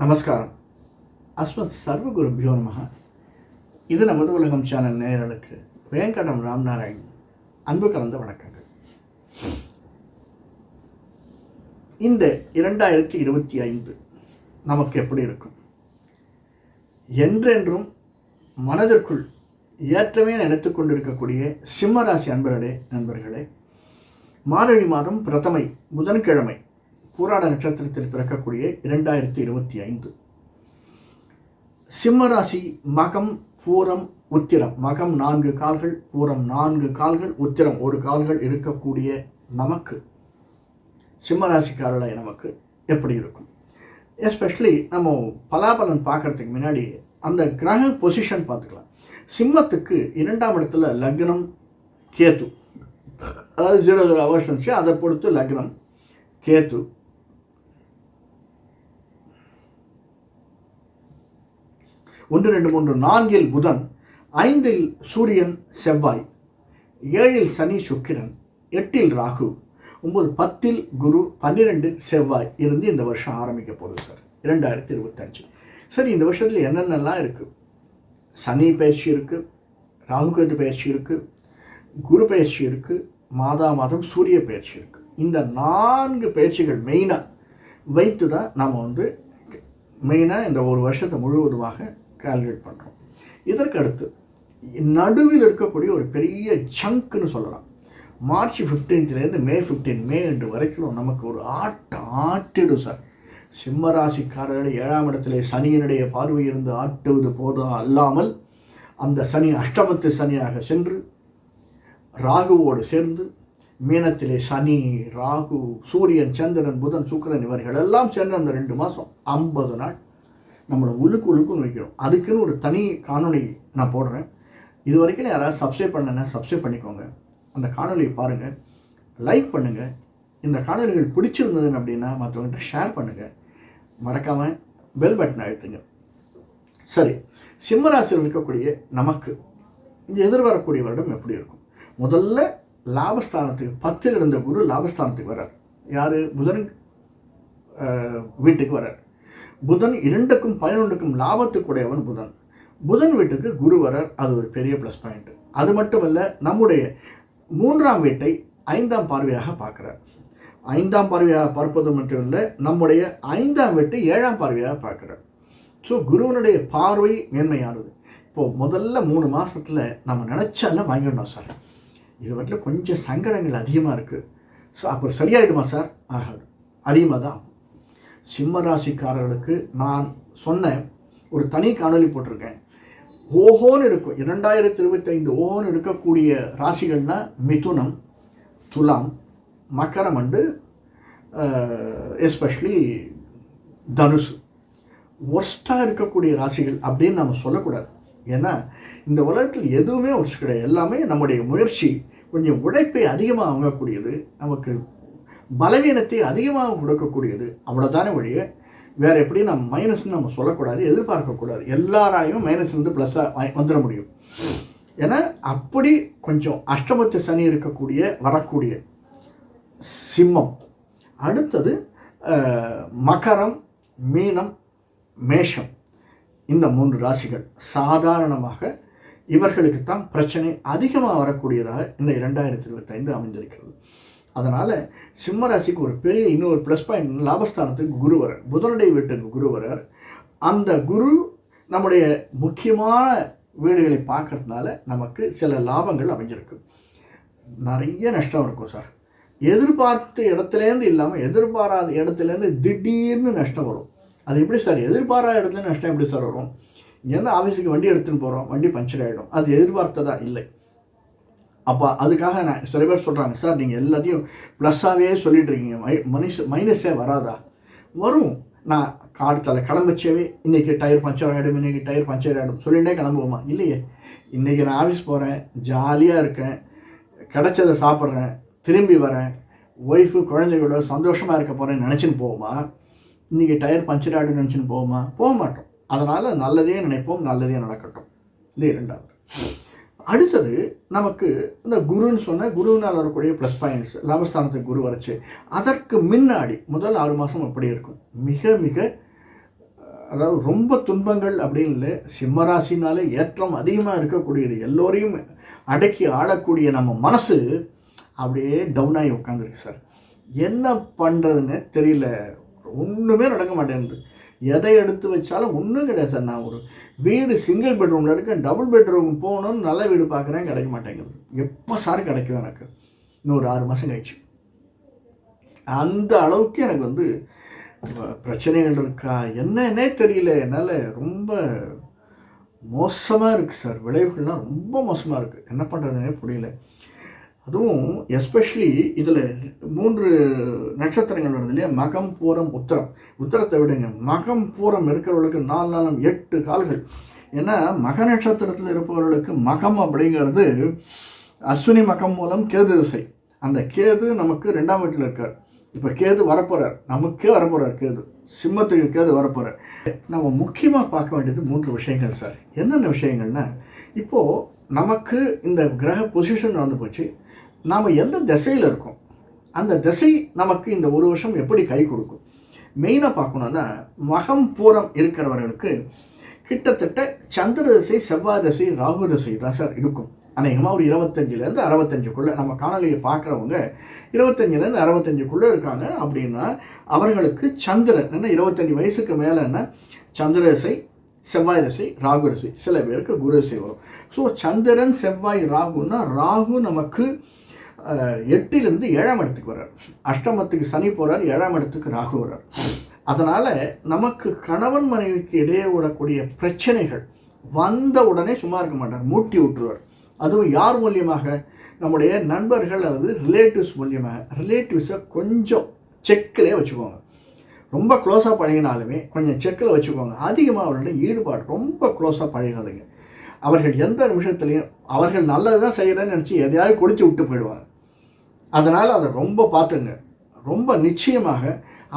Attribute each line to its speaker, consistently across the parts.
Speaker 1: நமஸ்காரம். அஸ்மத் சர்வகுருபியோ நமக இது நமது உலகம் சேனல் நேயர்களுக்கு வேங்கடம் ராம்நாராயண் அன்பு கலந்த வணக்கங்கள். இந்த இரண்டாயிரத்தி இருபத்தி ஐந்து நமக்கு எப்படி இருக்கும்? என்றென்றும் மனதிற்குள் ஏற்றமே நினைத்து கொண்டிருக்கக்கூடிய சிம்மராசி அன்பர்களே நண்பர்களே மார்கழி மாதம் பிரதமை புதன்கிழமை பூராட நட்சத்திரத்தில் பிறக்கக்கூடிய இரண்டாயிரத்தி இருபத்தி ஐந்து. சிம்மராசி மகம் பூரம் உத்திரம். மகம் நான்கு கால்கள் பூரம் நான்கு கால்கள் உத்திரம் ஒரு கால்கள் இருக்கக்கூடிய நமக்கு சிம்மராசிக்காரர்களாய் நமக்கு எப்படி இருக்கும்? எஸ்பெஷலி நம்ம பலாபலன் பார்க்கறதுக்கு முன்னாடி அந்த கிரக பொசிஷன் பார்த்துக்கலாம். சிம்மத்துக்கு இரண்டாம் இடத்துல லக்னம் கேத்து அதாவது ஜீரோ ஜீரோ அவர்ஸ் இருந்துச்சு அதை பொறுத்து லக்னம் கேத்து ஒன்று ரெண்டு மூன்று நான்கில் புதன் ஐந்தில் சூரியன் செவ்வாய் ஏழில் சனி சுக்கிரன் எட்டில் ராகு ஒம்பது பத்தில் குரு பன்னிரெண்டில் செவ்வாய் இருந்து இந்த வருஷம் ஆரம்பிக்க போகுது சார். இரண்டாயிரத்தி இருபத்தஞ்சு. சரி இந்த வருஷத்தில் என்னென்னலாம் இருக்குது சனி பயிற்சி இருக்குது ராகுகேது பயிற்சி இருக்குது குரு பயிற்சி இருக்குது மாதா மாதம் சூரிய பயிற்சி இருக்குது இந்த நான்கு பயிற்சிகள் மெயினாக வைத்து தான் நாம் வந்து மெயினாக இந்த ஒரு வருஷத்தை முழுவதுமாக கால்குலேட் பண்ணுறோம் இதற்கடுத்து நடுவில் இருக்கக்கூடிய ஒரு பெரிய சங்க்னு சொல்லலாம். மார்ச் ஃபிஃப்டீன்த்லேருந்து மே ஃபிஃப்டீன் மே என்று வரைக்கும் நமக்கு ஒரு ஆட்டம் ஆட்டிடும் சார் சிம்மராசிக்காரர்கள் ஏழாம் இடத்துல சனியினுடைய பார்வை இருந்து ஆட்டுவது போதும் அல்லாமல் அந்த சனி அஷ்டமத்து சனியாக சென்று ராகுவோடு சேர்ந்து மீனத்திலே சனி ராகு சூரியன் சந்திரன் புதன் சுக்கரன் இவர்கள் எல்லாம் சேர்ந்து அந்த ரெண்டு மாதம் ஐம்பது நாள் நம்மளை உழுக்கு உழுக்குன்னு வைக்கிறோம். அதுக்குன்னு ஒரு தனி காணொளி நான் போடுறேன். இது வரைக்கும் யாராவது சப்ஸ்கிரைப் பண்ணலைன்னா சப்ஸ்கிரைப் பண்ணிக்கோங்க. அந்த காணொலியை பாருங்கள் லைக் பண்ணுங்கள் இந்த காணொலிகள் பிடிச்சிருந்தது அப்படின்னா மற்றவங்ககிட்ட ஷேர் பண்ணுங்கள் மறக்காமல் பெல் பட்டன் அழுத்துங்க. சரி. சிம்மராசியில் இருக்கக்கூடிய நமக்கு எதிர்வரக்கூடிய வருடம் எப்படி இருக்கும்? முதல்ல லாபஸ்தானத்துக்கு பத்தில் இருந்த குரு லாபஸ்தானத்துக்கு வர்றார். யார்? புதன் வீட்டுக்கு வர்றார். புதன் இரண்டுக்கும் பதினொன்றுக்கும் லாபத்துக்குடையவன் புதன். புதன் வீட்டுக்கு குரு வரார் அது ஒரு பெரிய ப்ளஸ் பாயிண்ட் அது மட்டுமல்ல நம்முடைய மூன்றாம் வீட்டை ஐந்தாம் பார்வையாக பார்க்குறார். ஐந்தாம் பார்வையாக பார்ப்பது மட்டும் இல்லை நம்முடைய ஐந்தாம் வீட்டை ஏழாம் பார்வையாக பார்க்குறார். ஸோ குருவனுடைய பார்வை மேன்மையானது. இப்போது முதல்ல மூணு மாதத்தில் நம்ம நினச்சாலும் வாங்கிடணும் சார். இது வரைக்கும் கொஞ்சம் சங்கடங்கள் அதிகமாக இருக்குது ஸோ அப்போ சரியாயிடுமா சார்? ஆகாது. அதிகமாக தான் சிம்மராசிக்காரர்களுக்கு சிம்ம ராசிக்காரர்களுக்கு நான் சொன்ன ஒரு தனி காணொளி போட்டிருக்கேன். ஓஹோன்னு இருக்கும். இரண்டாயிரத்தி இருபத்தைந்து ஓஹோன்னு இருக்கக்கூடிய ராசிகள்னால் மிதுனம் துலாம் மக்கரம் அண்டு எஸ்பெஷலி தனுசு. ஒர்ஸ்ட்டாக இருக்கக்கூடிய ராசிகள் அப்படின்னு நம்ம சொல்லக்கூடாது. ஏன்னா இந்த உலகத்தில் எதுவுமே ஒர்ஸ்ட் கிடையாது. எல்லாமே நம்முடைய முயற்சி கொஞ்சம் உழைப்பை அதிகமாக வாங்கக்கூடியது நமக்கு பலவீனத்தை அதிகமாக கொடுக்கக்கூடியது. அவ்வளோதானே வழிய வேறு எப்படி நம்ம மைனஸ்னு நம்ம சொல்லக்கூடாது எதிர்பார்க்கக்கூடாது. எல்லாராலையும் மைனஸ் இருந்து ப்ளஸ்ஸாக வந்துட முடியும். ஏன்னா அப்படி கொஞ்சம் அஷ்டமத்து சனி இருக்கக்கூடிய வரக்கூடிய சிம்மம். அடுத்தது மகரம் மீனம் மேஷம். இந்த மூன்று ராசிகள் சாதாரணமாக இவர்களுக்கு தான் பிரச்சனை அதிகமாக வரக்கூடியதாக இந்த இரண்டாயிரத்தி இருபத்தைந்து அமைந்திருக்கிறது. அதனால் சிம்ம ராசிக்கு ஒரு பெரிய இன்னொரு ப்ளஸ் பாயிண்ட் லாபஸ்தானத்துக்கு குருவரர் புதனுடைய வீட்டுக்கு குருவரர் அந்த குரு நம்முடைய முக்கியமான வீடுகளை பார்க்கறதுனால நமக்கு சில லாபங்கள் அமைஞ்சிருக்கு. நிறைய நஷ்டம் இருக்கும் சார். எதிர்பார்த்த இடத்துலேருந்து இல்லாமல் எதிர்பாராத இடத்துலேருந்து திடீர்னு நஷ்டம் வரும். அது எப்படி சார்? எதிர்பாராத இடத்துல நஷ்டம் எப்படி சார் வரும்? இங்கேருந்து ஆஃபீஸுக்கு வண்டி எடுத்துன்னு போகிறோம் வண்டி பஞ்சர் ஆகிடும் அது எதிர்பார்த்ததா? இல்லை. அப்போ அதுக்காக நான் சில பேர் சொல்கிறாங்க சார் நீங்கள் எல்லாத்தையும் ப்ளஸ்ஸாகவே சொல்லிட்டு இருக்கீங்க. மை மனுஷ மைனஸே வராதா? வரும். நான் காலத்தில் கிளம்பிச்சவே இன்றைக்கி டயர் பஞ்சர் ஆகிடும் இன்றைக்கி டயர் பஞ்சர் ஆகிடும் சொல்லிகிட்டே கிளம்புவோமா? இல்லையே. இன்றைக்கி நான் ஆஃபீஸ் போகிறேன் ஜாலியாக இருக்கேன் கிடச்சதை சாப்பிட்றேன் திரும்பி வரேன் ஒய்ஃபு குழந்தைகளோட சந்தோஷமாக இருக்க போகிறேன்னு நினச்சின்னு போவோமா? இன்றைக்கி டயர் பஞ்சர் ஆகிடும் நினச்சின்னு போவோமா? போக மாட்டோம். அதனால் நல்லதே நினைப்போம் நல்லதே நடக்கட்டும். இது இரண்டாவது. அடுத்தது நமக்கு இந்த குருன்னு சொன்ன குருவினால் வரக்கூடிய ப்ளஸ் பாயிண்ட்ஸ் லாபஸ்தானத்துக்கு குரு வரைச்சு. அதற்கு முன்னாடி முதல் ஆறு மாதம் அப்படி இருக்கும். மிக மிக அதாவது ரொம்ப துன்பங்கள் அப்படின்னு இல்லை. சிம்மராசினாலே ஏற்றம் அதிகமாக இருக்கக்கூடியது. எல்லோரையும் அடக்கி ஆளக்கூடிய நம்ம மனசு அப்படியே டவுன் ஆகி உட்காந்துருக்கு சார். என்ன பண்ணுறதுன்னு தெரியல. ஒன்றுமே நடக்க மாட்டேங்குது. எதை எடுத்து வச்சாலும் ஒன்றும் கிடையாது சார். நான் ஒரு வீடு சிங்கிள் பெட்ரூமில் இருக்கேன். டபுள் பெட்ரூம் போகணும்னு நல்ல வீடு பார்க்குறேன் கிடைக்க மாட்டேங்குது. எப்போ சார் கிடைக்கும் எனக்கு? இன்னும் ஒரு ஆறு மாதம் கழிச்சு. அந்த அளவுக்கு எனக்கு வந்து பிரச்சனைகள் இருக்கா? என்னன்னே தெரியல. என்னால் ரொம்ப மோசமாக இருக்குது சார். விளைவுகள்லாம் ரொம்ப மோசமாக இருக்குது என்ன பண்ணுறதுனே புரியல. அதுவும் எஸ்பெஷலி இதில் மூன்று நட்சத்திரங்கள் வருது இல்லையா? மகம் பூரம் உத்தரம். உத்தரத்தை விடுங்க. மகம் பூரம் இருக்கிறவர்களுக்கு நாலு நாளும் எட்டு கால்கள். ஏன்னா மக நட்சத்திரத்தில் இருப்பவர்களுக்கு மகம் அப்படிங்கிறது அஸ்வினி மகம் மூலம் கேது திசை. அந்த கேது நமக்கு ரெண்டாம் வீட்டில் இருக்கார். இப்போ கேது வரப்போகிறார் நமக்கே வரப்போகிறார் கேது. சிம்மத்துக்கு கேது வரப்போகிறார் நம்ம முக்கியமாக பார்க்க வேண்டியது மூன்று விஷயங்கள் சார். என்னென்ன விஷயங்கள்னா இப்போது நமக்கு இந்த கிரக பொசிஷன் நடந்து போச்சு. நாம் எந்த திசையில் இருக்கோம்? அந்த திசை நமக்கு இந்த ஒரு வருஷம் எப்படி கை கொடுக்கும்? மெயினாக பார்க்கணுன்னா மகம் பூரம் இருக்கிறவர்களுக்கு கிட்டத்தட்ட சந்திர திசை செவ்வாய் திசை ராகு திசை தான் சார் இருக்கும். அநேகமாக ஒரு இருபத்தஞ்சிலேருந்து அறுபத்தஞ்சுக்குள்ளே நம்ம காணொலியை பார்க்குறவங்க இருபத்தஞ்சிலேருந்து அறுபத்தஞ்சுக்குள்ளே இருக்காங்க அப்படின்னா அவர்களுக்கு சந்திரன் என்ன இருபத்தஞ்சி வயசுக்கு மேலே என்ன? சந்திர திசை செவ்வாய் திசை ராகு திசை சில பேருக்கு குரு திசை வரும். ஸோ சந்திரன் செவ்வாய் ராகுன்னா ராகு நமக்கு எட்டிலிருந்து ஏழாம் இடத்துக்கு வர்றார். அஷ்டமத்துக்கு சனி போகிறார் ஏழாம் இடத்துக்கு ராகு வர்றார். அதனால் நமக்கு கணவன் மனைவிக்கு இடையே விடக்கூடிய பிரச்சனைகள் வந்த உடனே சும்மா இருக்க மாட்டார் மூட்டி விட்டுருவார். அதுவும் யார் மூலியமாக? நம்முடைய நண்பர்கள் அல்லது ரிலேட்டிவ்ஸ் மூலியமாக. ரிலேட்டிவ்ஸை கொஞ்சம் செக்கிலே வச்சுக்கோங்க. ரொம்ப க்ளோஸாக பழகினாலுமே கொஞ்சம் செக்கில் வச்சுக்கோங்க. அதிகமாக அவர்களுடைய ஈடுபாடு ரொம்ப க்ளோஸாக பழகாதுங்க. அவர்கள் எந்த நிமிஷத்துலையும் அவர்கள் நல்லது தான் செய்கிறேன்னு நினச்சி எதையாவது கொளுத்தி விட்டு போயிடுவாங்க. அதனால் அதை ரொம்ப பார்த்துங்க. ரொம்ப நிச்சயமாக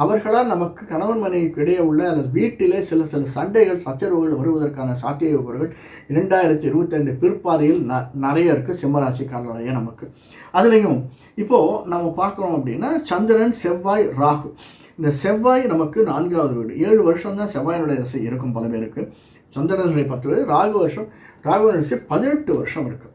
Speaker 1: அவர்களால் நமக்கு கணவன் மனைவிக்கு இடையே உள்ள அல்லது வீட்டிலே சில சில சண்டைகள் சச்சரவுகள் வருவதற்கான சாத்தியக்கூறுகள் இரண்டாயிரத்தி இருபத்தைந்து பிற்பாதையில் ந நிறைய இருக்குது சிம்மராசிக்காரர்களையே நமக்கு. அதுலேயும் இப்போது நம்ம பார்க்குறோம் அப்படின்னா சந்திரன் செவ்வாய் ராகு. இந்த செவ்வாய் நமக்கு நான்காவது வீடு. ஏழு வருஷம் தான் செவ்வாயினுடைய திசை இருக்கும் பல பேருக்கு. சந்திரனுடைய பத்து வருஷம் ராகு வருஷம் ராகுனுடைய திசை பதினெட்டு வருஷம் இருக்குது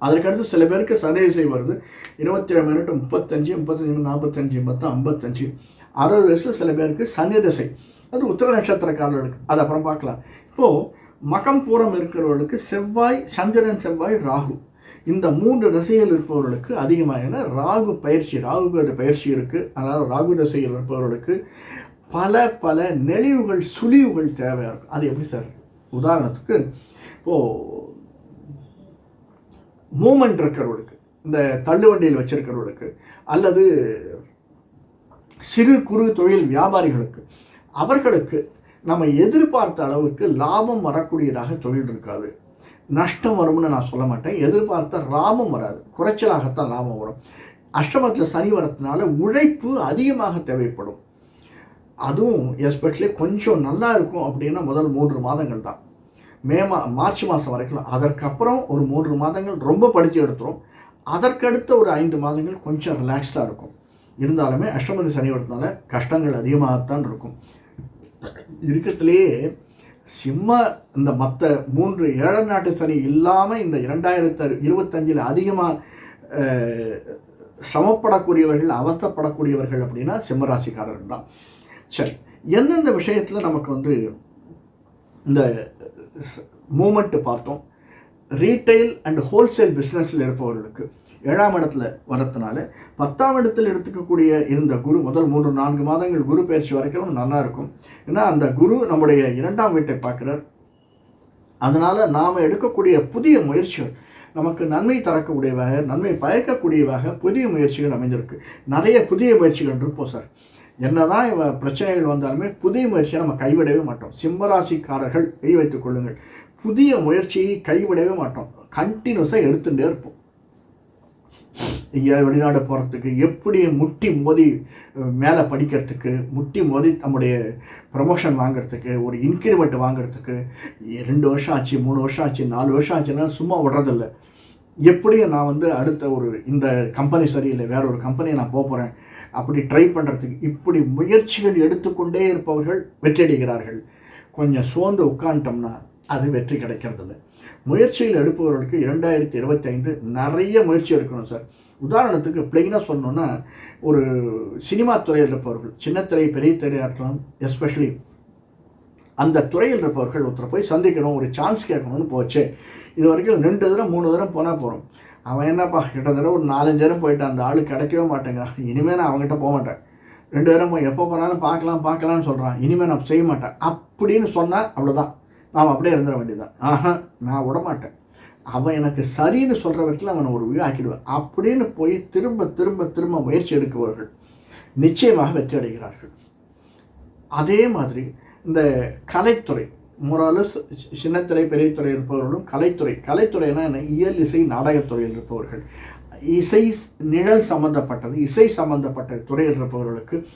Speaker 1: அதற்கடுத்து சில பேருக்கு சனி வருது. இருபத்தி ஏழு மினிட் முப்பத்தஞ்சு முப்பத்தஞ்சு நாற்பத்தஞ்சு மொத்தம் ஐம்பத்தஞ்சு. அறுபது வயசில் சில பேருக்கு சனி திசை. அது உத்தர நட்சத்திரக்காரர்களுக்கு. அது அப்புறம் பார்க்கலாம். இப்போது மகம் பூரம் இருக்கிறவர்களுக்கு செவ்வாய் சந்திரன் செவ்வாய் ராகு. இந்த மூன்று திசையில் இருப்பவர்களுக்கு அதிகமாக ஏன்னா ராகு பயிற்சி. ராகு பயிற்சி இருக்குது அதனால் ராகு திசையில் இருப்பவர்களுக்கு பல பல நெளிவுகள் சுழிவுகள் தேவையாக இருக்கும். அது எப்படி சார்? உதாரணத்துக்கு இப்போது மூமெண்ட் இருக்கிறவளுக்கு இந்த தள்ளுவண்டியில் வச்சிருக்கிறவளுக்கு அல்லது சிறு குறு தொழில் வியாபாரிகளுக்கு அவர்களுக்கு நம்ம எதிர்பார்த்த அளவுக்கு லாபம் வரக்கூடியதாக தொழில் இருக்காது. நஷ்டம் வரும்னு நான் சொல்ல மாட்டேன். எதிர்பார்த்த லாபம் வராது. குறைச்சலாகத்தான் லாபம் வரும். அஷ்டமத்தில் சனி வரத்தினால உழைப்பு அதிகமாக தேவைப்படும். அதுவும் எஸ்பெஷலி கொஞ்சம் நல்லா இருக்கும் அப்படின்னா முதல் மூன்று மாதங்கள் தான். மே மா மார்ச் மாதம் வரைக்கும் அதற்கப்புறம் ஒரு மூன்று மாதங்கள் ரொம்ப படித்து எடுத்துரும். அதற்கடுத்த ஒரு ஐந்து மாதங்கள் கொஞ்சம் ரிலாக்ஸ்டாக இருக்கும். இருந்தாலுமே அஷ்டமதி சனி வரதுனால கஷ்டங்கள் அதிகமாகத்தான் இருக்கும். இருக்கிறதுலேயே சிம்ம இந்த மற்ற மூன்று ஏழை நாட்டு சனி இல்லாமல் இந்த இரண்டாயிரத்து இருபத்தஞ்சில் அதிகமாக சிரமப்படக்கூடியவர்கள் அவஸ்தப்படக்கூடியவர்கள் அப்படின்னா சிம்மராசிக்காரர்கள் தான். சரி எந்தெந்த விஷயத்தில் நமக்கு வந்து இந்த மூமெண்ட்டு பார்த்தோம். ரீட்டைல் அண்ட் ஹோல்சேல் பிஸ்னஸில் இருப்பவர்களுக்கு ஏழாம் இடத்துல வரதுனால பத்தாம் இடத்தில் எடுத்துக்கக்கூடிய இருந்த குரு முதல் மூன்று நான்கு மாதங்கள் குரு பயிற்சி வரைக்கும் நல்லா இருக்கும். ஏன்னா அந்த குரு நம்முடைய இரண்டாம் வீட்டை பார்க்குறார். அதனால் நாம் எடுக்கக்கூடிய புதிய முயற்சிகள் நமக்கு நன்மை தரக்கூடியவாக நன்மை பயக்கக்கூடியவாக புதிய முயற்சிகள் அமைஞ்சிருக்கு. நிறைய புதிய முயற்சிகள் இருப்போம் சார். என்னதான் இவன் பிரச்சனைகள் வந்தாலுமே புதிய முயற்சியை நம்ம கைவிடவே மாட்டோம். சிம்மராசிக்காரர்கள் கை வைத்துக் கொள்ளுங்கள். புதிய முயற்சியை கைவிடவே மாட்டோம். கண்டினியூஸாக எடுத்துகிட்டே இருப்போம். எங்கேயாவது வெளிநாடு போகிறதுக்கு எப்படி முட்டி மோதி மேலே படிக்கிறதுக்கு முட்டி மோதி நம்முடைய ப்ரமோஷன் வாங்குறதுக்கு ஒரு இன்க்ரிமெண்ட் வாங்குறதுக்கு ரெண்டு வருஷம் ஆச்சு மூணு வருஷம் ஆச்சு நாலு வருஷம் ஆச்சுன்னா சும்மா விடுறதில்ல. எப்படியும் நான் வந்து அடுத்த ஒரு இந்த கம்பெனி சரியில்லை வேற ஒரு கம்பெனியை நான் போக போகிறேன் அப்படி ட்ரை பண்ணுறதுக்கு இப்படி முயற்சிகள் எடுத்துக்கொண்டே இருப்பவர்கள் வெற்றியடைகிறார்கள். கொஞ்சம் சோர்ந்து உட்காந்துட்டோம்னா அது வெற்றி கிடைக்கிறதில்ல. முயற்சியில் எடுப்பவர்களுக்கு இரண்டாயிரத்தி இருபத்தைந்து நிறைய முயற்சி எடுக்கணும் சார். உதாரணத்துக்கு பிளெயினாக சொன்னோன்னா ஒரு சினிமா துறையில் இருப்பவர்கள் சின்ன திரை பெரிய திரையாற்றம் எஸ்பெஷலி அந்த துறையில் இருப்பவர்கள் ஒருத்தரை போய் சந்திக்கணும் ஒரு சான்ஸ் கேட்கணும்னு போச்சு. இது வரைக்கும் ரெண்டு தடவை மூணு தடவை போனால் போகிறோம் அவன் என்னப்பா கிட்டத்தட்ட ஒரு நாலஞ்சு தடவை போயிட்டு அந்த ஆள் கிடைக்கவே மாட்டேங்கிறான். இனிமேல் நான் அவங்ககிட்ட போக மாட்டேன். ரெண்டு பேரும் போய் எப்போ போனாலும் பார்க்கலாம் பார்க்கலாம்னு சொல்கிறான் இனிமேல் நான் செய்ய மாட்டேன். அப்படின்னு சொன்னால் அவ்வளோதான் நாம் அப்படியே இருந்துட வேண்டியதுதான். ஆஹா நான் விட மாட்டேன். அவன் எனக்கு சரின்னு சொல்கிற வரைக்கும் அவனை ஒரு ஆக்கிடுவேன். அப்படின்னு போய் திரும்ப திரும்ப திரும்ப முயற்சி எடுக்குவார்கள் நிச்சயமாக வெற்றி அடைகிறார்கள். அதே மாதிரி இந்த கலைத்துறை மொராலஸ் சின்னத்துறை பெரிய துறை இருப்பவர்களும் கலைத்துறை. கலைத்துறைனா என்ன? இயல் இசை நாடகத்துறையில் இருப்பவர்கள். இசை நிழல் சம்பந்தப்பட்டது. இசை சம்பந்தப்பட்ட துறையில் இருப்பவர்களுக்கு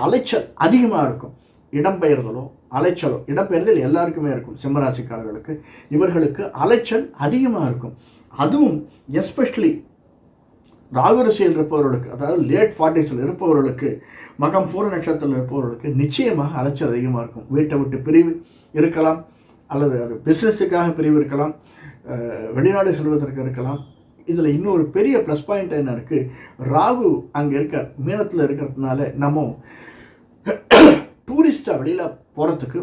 Speaker 1: அலைச்சல் அதிகமாக இருக்கும். இடம்பெயர்தலோ அலைச்சலோ இடம்பெயர்தல் எல்லாருக்குமே இருக்கும். சிம்மராசிக்காரர்களுக்கு. இவர்களுக்கு அலைச்சல் அதிகமாக இருக்கும். அதுவும் எஸ்பெஷலி ராகுரசியில் இருப்பவர்களுக்கு அதாவது லேட் ஃபார்ட்டிஸில் இருப்பவர்களுக்கு மகம் பூர நட்சத்திரத்தில் இருப்பவர்களுக்கு நிச்சயமாக அலைச்சல் அதிகமாக இருக்கும். வீட்டை விட்டு பிரிவு இருக்கலாம் அல்லது அது பிஸ்னஸுக்காக பிரிவு இருக்கலாம் வெளிநாடு செல்வதற்கு இருக்கலாம். இதில் இன்னொரு பெரிய ப்ளஸ் பாயிண்ட் என்ன இருக்குது ராகு அங்கே இருக்க மீனத்தில் இருக்கிறதுனால நம்ம டூரிஸ்ட்டாக வெளியில் போகிறதுக்கு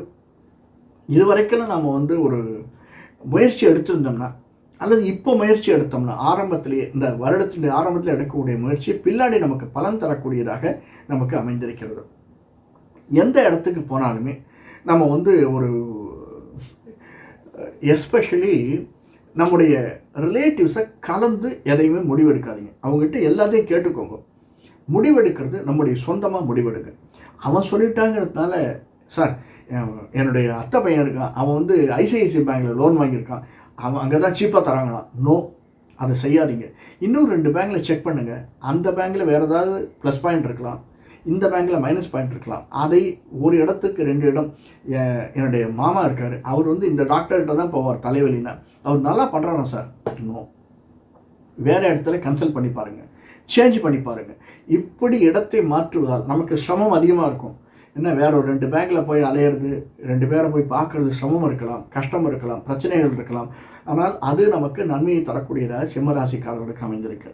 Speaker 1: இது வரைக்கும் நம்ம வந்து ஒரு முயற்சி எடுத்திருந்தோம்னா அல்லது இப்போ முயற்சி எடுத்தோம்னா ஆரம்பத்திலேயே இந்த வருடத்தினுடைய ஆரம்பத்தில் எடுக்கக்கூடிய முயற்சி பின்னாடி நமக்கு பலன் தரக்கூடியதாக நமக்கு அமைந்திருக்கிறது. எந்த இடத்துக்கு போனாலுமே நம்ம வந்து ஒரு எஸ்பெஷலி நம்முடைய ரிலேட்டிவ்ஸை கலந்து எதையுமே முடிவெடுக்காதீங்க. அவங்ககிட்ட எல்லாத்தையும் கேட்டுக்கோங்க. முடிவெடுக்கிறது நம்முடைய சொந்தமாக முடிவெடுங்க. அவன் சொல்லிட்டாங்கிறதுனால சார் என்னுடைய அத்தை பையன் இருக்கான். அவன் வந்து ஐசிஐசிஐ பேங்கில் லோன் வாங்கியிருக்கான். அவன் அங்கே தான் சீப்பாக தராங்களாம். நோ அதை செய்யாதீங்க. இன்னும் ரெண்டு பேங்கில் செக் பண்ணுங்கள் அந்த பேங்கில் வேறு ஏதாவது ப்ளஸ் பாயிண்ட் இருக்கலாம். இந்த பேங்கில் மைனஸ் பாயிண்ட் இருக்கலாம். அதை ஒரு இடத்துக்கு ரெண்டு இடம் என்னுடைய மாமா இருக்கார். அவர் வந்து இந்த டாக்டர்கிட்ட தான் போவார் தலைவலின்னா. அவர் நல்லா பண்ணுறாரா சார். நோ வேறு இடத்துல கன்சல்ட் பண்ணி பாருங்கள் சேஞ்ச் பண்ணி பாருங்கள் இப்படி இடத்தை மாற்றுவதால் நமக்கு சிரமம் அதிகமாக இருக்கும். என்ன வேற ஒரு ரெண்டு பேங்கில் போய் அலையிறது ரெண்டு பேரை போய் பார்க்குறது சிரமம் இருக்கலாம் கஷ்டம் இருக்கலாம் பிரச்சனைகள் இருக்கலாம். ஆனால் அது நமக்கு நன்மையை தரக்கூடியதாக சிம்மராசிக்காரர்களுக்கு அமைந்திருக்கு.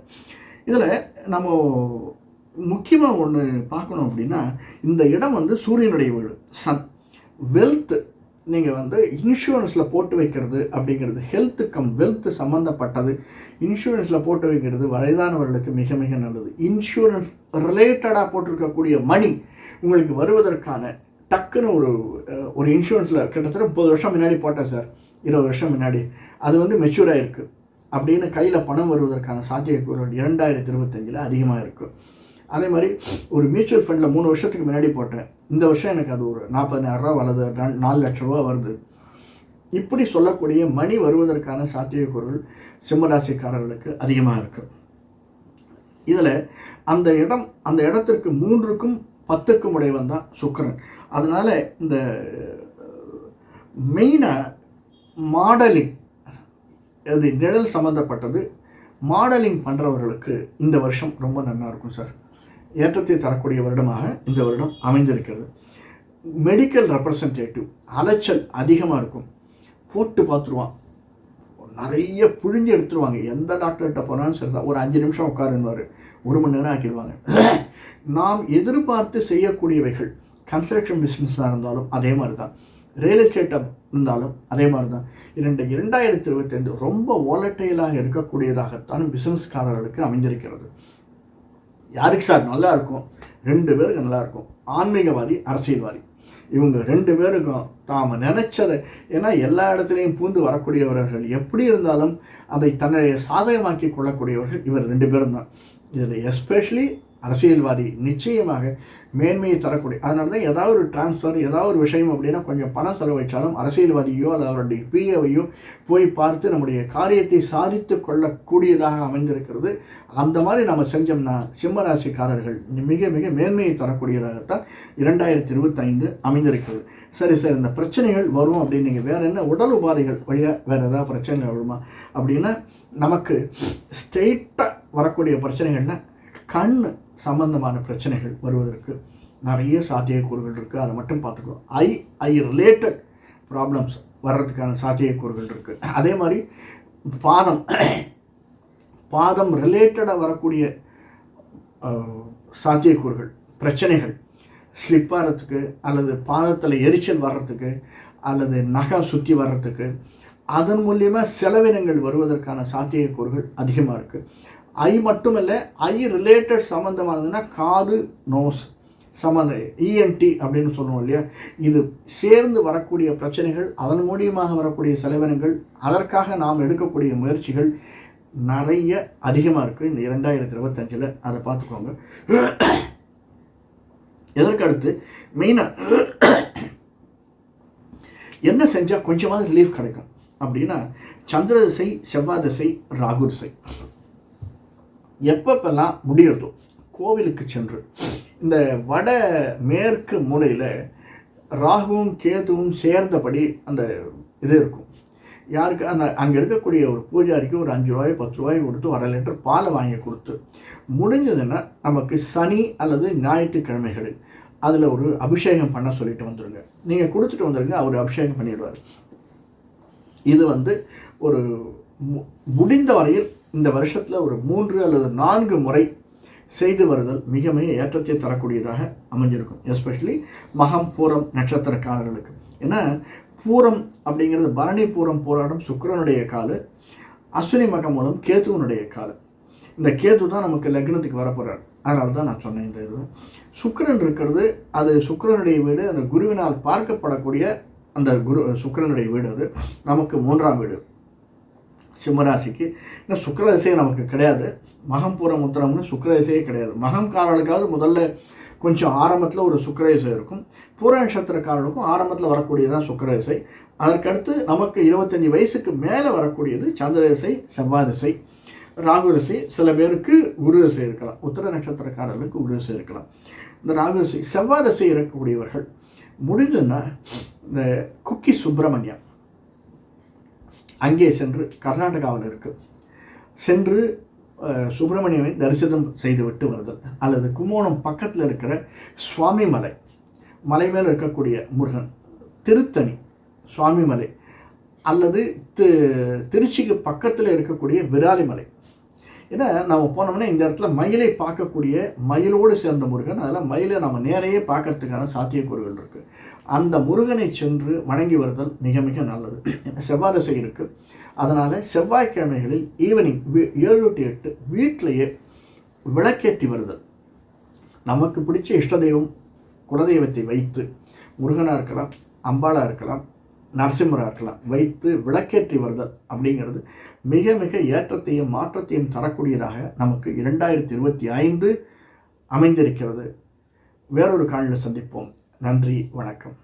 Speaker 1: இதில் நம்ம முக்கியமாக ஒன்று பார்க்கணும் அப்படின்னா இந்த இடம் வந்து சூரியனுடைய வீடு சன். வெல்த் நீங்கள் வந்து இன்சூரன்ஸில் போட்டு வைக்கிறது அப்படிங்கிறது ஹெல்த்து கம் வெல்த்து சம்மந்தப்பட்டது இன்சூரன்ஸில் போட்டு வைக்கிறது வயதானவர்களுக்கு மிக மிக நல்லது. இன்சூரன்ஸ் ரிலேட்டடாக போட்டிருக்கக்கூடிய மணி உங்களுக்கு வருவதற்கான டக்குன்னு ஒரு ஒரு இன்சூரன்ஸில் கிட்டத்தட்ட முப்பது வருஷம் முன்னாடி போட்டேன் சார். இருபது வருஷம் முன்னாடி. அது வந்து மெச்சூர் ஆகிருக்கு அப்படின்னு கையில் பணம் வருவதற்கான சாத்தியக்கூறுகள் இரண்டாயிரத்தி இருபத்தஞ்சில் அதிகமாக இருக்குது அதே மாதிரி ஒரு மியூச்சுவல் ஃபண்டில் மூணு வருஷத்துக்கு முன்னாடி போட்டேன். இந்த வருஷம் எனக்கு அது ஒரு நாற்பதாயிரரூவா வலது நாலு லட்ச ரூபா வருது. இப்படி சொல்லக்கூடிய மணி வருவதற்கான சாத்தியக்கூறுகள் சிம்மராசிக்காரர்களுக்கு அதிகமாக இருக்குது இதில் அந்த இடம் அந்த இடத்திற்கு மூன்றுக்கும் பத்துக்கும் உடையவன் தான் சுக்கரன். அதனால் இந்த மெயினாக மாடலிங் அது நிழல் சம்மந்தப்பட்டது மாடலிங் பண்ணுறவர்களுக்கு இந்த வருஷம் ரொம்ப நல்லா இருக்கும் சார். ஏற்றத்தை தரக்கூடிய வருடமாக இந்த வருடம் அமைந்திருக்கிறது. மெடிக்கல் ரெப்ரசன்டேட்டிவ் அலைச்சல் அதிகமாக இருக்கும். போட்டு பார்த்துருவான். நிறைய புழிஞ்சு எடுத்துருவாங்க. எந்த டாக்டர்கிட்ட போனாலும் சரி தான் ஒரு அஞ்சு நிமிஷம் உட்காருன்னுவார். ஒரு மணி நேரம் ஆக்கிடுவாங்க. நாம் எதிர்பார்த்து செய்யக்கூடியவைகள் கன்ஸ்ட்ரக்ஷன் பிஸ்னஸாக இருந்தாலும் அதே மாதிரி தான் ரியல் எஸ்டேட்டாக இருந்தாலும் அதே மாதிரி தான் இரண்டு இரண்டாயிரத்தி இருபத்தைந்து ரொம்ப ஓலட்டைலாக இருக்கக்கூடியதாகத்தான் பிஸ்னஸ்காரர்களுக்கு அமைந்திருக்கிறது. யாருக்கு சார் நல்லா இருக்கும்? ரெண்டு பேருக்கு நல்லா இருக்கும். ஆன்மீகவாதி அரசியல்வாதி. இவங்க ரெண்டு பேருக்கும் தாம் நினைச்சதை ஏன்னா எல்லா இடத்துலையும் பூந்து வரக்கூடியவர்கள் எப்படி இருந்தாலும் அதை தன்னுடைய சாதகமாக்கி கொள்ளக்கூடியவர்கள் இவர் ரெண்டு பேரும் தான் இதில் எஸ்பெஷலி அரசியல்வாதி நிச்சயமாக மேன்மையை தரக்கூடிய அதனால தான் ஏதாவது ஒரு டிரான்ஸ்ஃபர் ஏதாவது ஒரு விஷயம் அப்படின்னா கொஞ்சம் பணம் செலவழித்தாலும் அரசியல்வாதியோ அல்லது அவருடைய பிஏவையோ போய் பார்த்து நம்முடைய காரியத்தை சாதித்து கொள்ளக்கூடியதாக அமைந்திருக்கிறது. அந்த மாதிரி நம்ம செஞ்சோம்னா சிம்மராசிக்காரர்கள் மிக மிக மேன்மையை தரக்கூடியதாகத்தான் இரண்டாயிரத்தி இருபத்தைந்து அமைந்திருக்கிறது. சரி சார் இந்த பிரச்சனைகள் வரும் அப்படின்னு நீங்கள் வேறு என்ன உடல் உபாதைகள் வழியாக வேறு ஏதாவது பிரச்சனைகள் வருமா அப்படின்னா நமக்கு ஸ்ட்ரெயிட்டாக வரக்கூடிய பிரச்சனைகள்னால் கண் சம்பந்தமான பிரச்சனைகள் வருவதற்கு நிறைய சாத்தியக்கூறுகள் இருக்குது அதை மட்டும் பார்த்துக்கணும். ஐ ஐ ரிலேட்டட் ப்ராப்ளம்ஸ் வர்றதுக்கான சாத்தியக்கூறுகள் இருக்குது அதே மாதிரி பாதம் பாதம் ரிலேட்டடாக வரக்கூடிய சாத்தியக்கூறுகள் பிரச்சனைகள் ஸ்லிப் ஆகிறதுக்கு அல்லது பாதத்தில் எரிச்சல் வர்றதுக்கு அல்லது நகம் சுற்றி வர்றதுக்கு அதன் மூலியமாக செலவினங்கள் வருவதற்கான சாத்தியக்கூறுகள் அதிகமாக இருக்குது ஐ மட்டும் இல்லை ஐ ரிலேட்டட் சம்மந்தமானதுன்னா காது நோஸ் சம்மந்த இஎன்டி அப்படின்னு சொல்லுவோம் இல்லையா? இது சேர்ந்து வரக்கூடிய பிரச்சனைகள் அதன் மூலியமாக வரக்கூடிய செலவினங்கள் அதற்காக நாம் எடுக்கக்கூடிய முயற்சிகள் நிறைய அதிகமாக இருக்குது இந்த இரண்டாயிரத்தி இருபத்தஞ்சில் அதை பார்த்துக்கோங்க. எதற்கடுத்து மெயினாக என்ன செஞ்சால் கொஞ்சமாவது ரிலீஃப் கிடைக்கும் அப்படின்னா சந்திர திசை செவ்வாய் திசை ராகு திசை எப்பப்பெல்லாம் முடியிறதோ கோவிலுக்கு சென்று இந்த வட மேற்கு மூலையில் ராகுவும் கேதுவும் சேர்ந்தபடி அந்த இது இருக்கும். யாருக்கு அந்த அங்கே இருக்கக்கூடிய ஒரு பூஜாரிக்கு ஒரு அஞ்சு ரூபாய் பத்து ரூபாய் கொடுத்து அரை லிட்டர் பாலை வாங்கி கொடுத்து முடிஞ்சதுன்னா நமக்கு சனி அல்லது ஞாயிற்றுக்கிழமைகளில் அதில் ஒரு அபிஷேகம் பண்ண சொல்லிட்டு வந்துடுங்க நீங்கள் கொடுத்துட்டு வந்துடுங்க அவர் அபிஷேகம் பண்ணிடுவார். இது வந்து ஒரு மு- முடிந்த வரையில் இந்த வருஷத்தில் ஒரு மூன்று அல்லது நான்கு முறை செய்து வருதல் மிக மிக ஏற்றத்தை தரக்கூடியதாக அமைஞ்சிருக்கும். எஸ்பெஷலி மகம் பூரம் நட்சத்திரக்காரர்களுக்கு. ஏன்னா பூரம் அப்படிங்கிறது பரணி பூரம் போராடும் சுக்கரனுடைய காலு அஸ்வினி மகம் மூலம் கேதுவனுடைய காலு. இந்த கேது தான் நமக்கு லக்னத்துக்கு வரப்போகிறார் அதனால தான் நான் சொன்னேன் இந்த இது. சுக்கிரன் இருக்கிறது அது சுக்கிரனுடைய வீடு அந்த குருவினால் பார்க்கப்படக்கூடிய அந்த குரு சுக்கரனுடைய வீடு அது. நமக்கு மூன்றாம் வீடு. சிம்மராசிக்கு. இன்னும் சுக்கரதிசையே நமக்கு கிடையாது. மகம் பூரம் உத்தரம்னு சுக்கரதிசையே கிடையாது. மகம் காரர்களுக்காவது முதல்ல கொஞ்சம் ஆரம்பத்தில் ஒரு சுக்கரதிசை இருக்கும். பூர நட்சத்திரக்காரர்களுக்கும் ஆரம்பத்தில் வரக்கூடியது தான் இசை அதற்கடுத்து நமக்கு இருபத்தஞ்சி வயசுக்கு மேலே வரக்கூடியது சந்திரதிசை செவ்வாய் திசை ராகு திசை. சில பேருக்கு குரு திசை இருக்கலாம். உத்தர நட்சத்திரக்காரர்களுக்கு குரு திசை இருக்கலாம். இந்த ராகு திசை செவ்வாய் திசை இருக்கக்கூடியவர்கள் முடிஞ்சுன்னா இந்த குக்கி சுப்பிரமணியம். அங்கே சென்று கர்நாடகாவில் இருக்குது சென்று சுப்பிரமணியனை தரிசனம் செய்துவிட்டு வருதல். அல்லது கும்போணம் பக்கத்தில் இருக்கிற சுவாமி மலை. மலை மேலே இருக்கக்கூடிய முருகன். திருத்தணி சுவாமி மலை. அல்லது தி திருச்சிக்கு பக்கத்தில் இருக்கக்கூடிய விராலிமலை. ஏன்னா நம்ம போனோம்னா இந்த இடத்துல மயிலை பார்க்கக்கூடிய மயிலோடு சேர்ந்த முருகன். அதில் மயிலை நம்ம நேரையே பார்க்கறதுக்கான சாத்தியக்கூறுகள் இருக்குது அந்த முருகனை சென்று வணங்கி வருதல் மிக மிக நல்லது. செவ்வாய் தசை இருக்குது அதனால் செவ்வாய்க்கிழமைகளில் ஈவினிங் ஏழு டு எட்டு வீட்டிலேயே விளக்கேற்றி வருதல். நமக்கு பிடிச்ச இஷ்ட தெய்வம் குலதெய்வத்தை வைத்து முருகனாக இருக்கலாம் அம்பாளாக இருக்கலாம் நரசிம்மராக இருக்கலாம். வைத்து விளக்கேற்றி வருதல் அப்படிங்கிறது மிக மிக ஏற்றத்தையும் மாற்றத்தையும் தரக்கூடியதாக நமக்கு இரண்டாயிரத்தி இருபத்தி ஐந்து அமைந்திருக்கிறது. வேறொரு காலில் சந்திப்போம். நன்றி வணக்கம்.